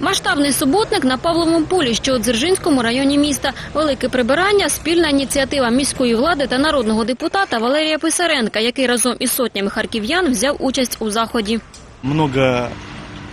Масштабний суботник на Павловому полі, що у Дзержинському районі міста. Велике прибирання – спільна ініціатива міської влади та народного депутата Валерія Писаренка, який разом із сотнями харків'ян взяв участь у заході. много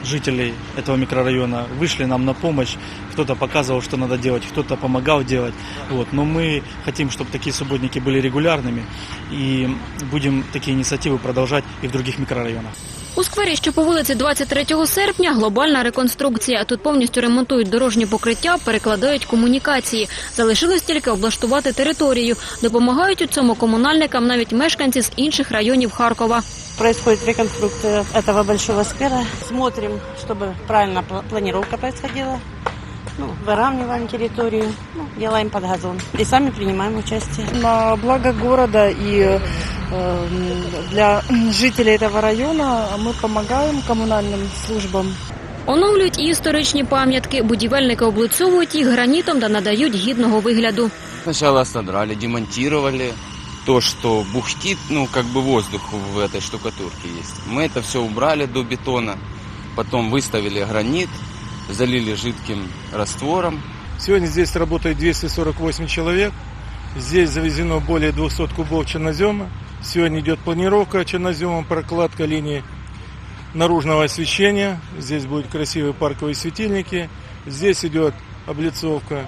жителей этого микрорайона вышли нам на помощь. Кто-то показывал, что надо делать, кто-то помогал делать. Вот. Но мы хотим, чтобы такие субботники были регулярными. И будем такие инициативы продолжать и в других микрорайонах. У сквері, що по вулиці 23 серпня, глобальна реконструкція. Тут повністю ремонтують дорожні покриття, перекладають комунікації. Залишилось тільки облаштувати територію. Допомагають у цьому комунальникам навіть мешканці з інших районів Харкова. Происходит реконструкция этого большого сквера. Смотрим, чтобы правильно пла- планировка происходила. Ну, выравниваем территорию, ну, делаем под газон. И сами принимаем участие. на благо города и э, для жителей этого района мы помогаем коммунальным службам. Оновлюють і історичні пам'ятки. Будівельники облицьовують їх гранітом та надають гідного вигляду. Сначала содрали, демонтировали то, что бухтит, ну, как бы воздух в этой штукатурке есть. Мы это все убрали до бетона, потом выставили гранит, залили жидким раствором, Сегодня здесь работает 248 человек. Здесь завезено более 200 кубов чернозема. Сегодня идет планировка черноземом, прокладка линии наружного освещения. Здесь будут красивые парковые светильники. Здесь идет облицовка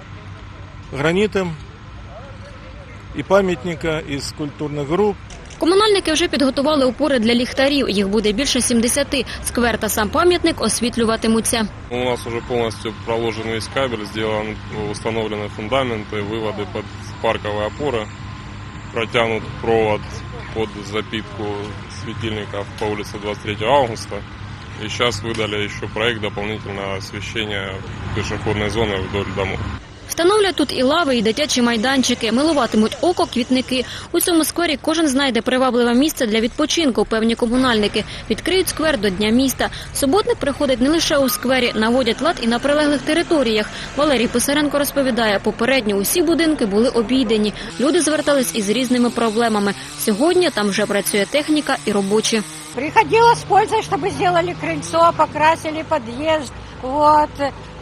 гранитом и памятника из культурных групп. Комунальники вже підготували опори для ліхтарів. Їх буде більше 70. Сквер та сам пам'ятник освітлюватимуться. У нас уже полностью проложен весь кабель, сделан, установлены фундаменты, выводы под парковые опоры, протянут провод под запитку светильников по улице 23 августа. И сейчас выдали еще проект дополнительного освещения пешеходной зоны вдоль домов. Встановлять тут і лави, і дитячі майданчики. Милуватимуть око квітники. У цьому сквері кожен знайде привабливе місце для відпочинку. Певні комунальники відкриють сквер до дня міста. Суботник приходить не лише у сквері, наводять лад і на прилеглих територіях. Валерій Писаренко розповідає, попередньо усі будинки були обійдені. Люди звертались із різними проблемами. Сьогодні там вже працює техніка і робочі. Приходила с пользой, чтобы сделали крыльцо, покрасили подъезд. Вот.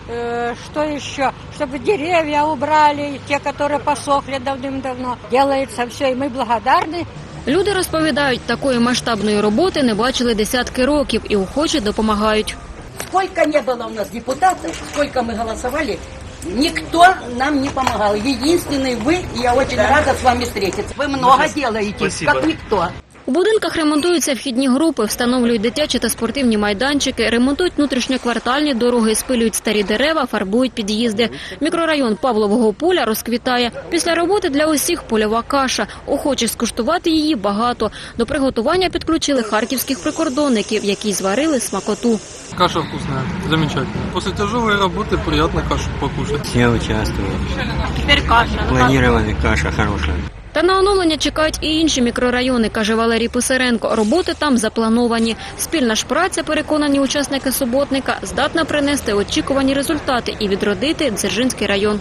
Э, Что еще? Чтобы деревья убрали, те, которые посохли давным-давно. Делается все, и мы благодарны. Люди розповідають, такої масштабної роботи не бачили десятки років і охоче допомагають. Сколько не было у нас депутатов, сколько мы голосовали, никто нам не помогал. Единственный вы, и я очень рада с вами встретиться. Вы много делаете, как никто. У будинках ремонтуються вхідні групи, встановлюють дитячі та спортивні майданчики, ремонтують внутрішньоквартальні дороги, спилюють старі дерева, фарбують під'їзди. Мікрорайон Павлового поля розквітає. Після роботи для усіх польова каша. Охочих скуштувати її багато. До приготування підключили харківських прикордонників, які зварили смакоту. Каша вкусная, замечательно. После тяжелой работы приятно кашу покушать. Все участвуют. Тепер каша. Планированная каша хорошая. Та на оновлення чекають і інші мікрорайони, каже Валерій Писаренко. Роботи там заплановані. Спільна ж праця, переконані учасники суботника, здатна принести очікувані результати і відродити Дзержинський район.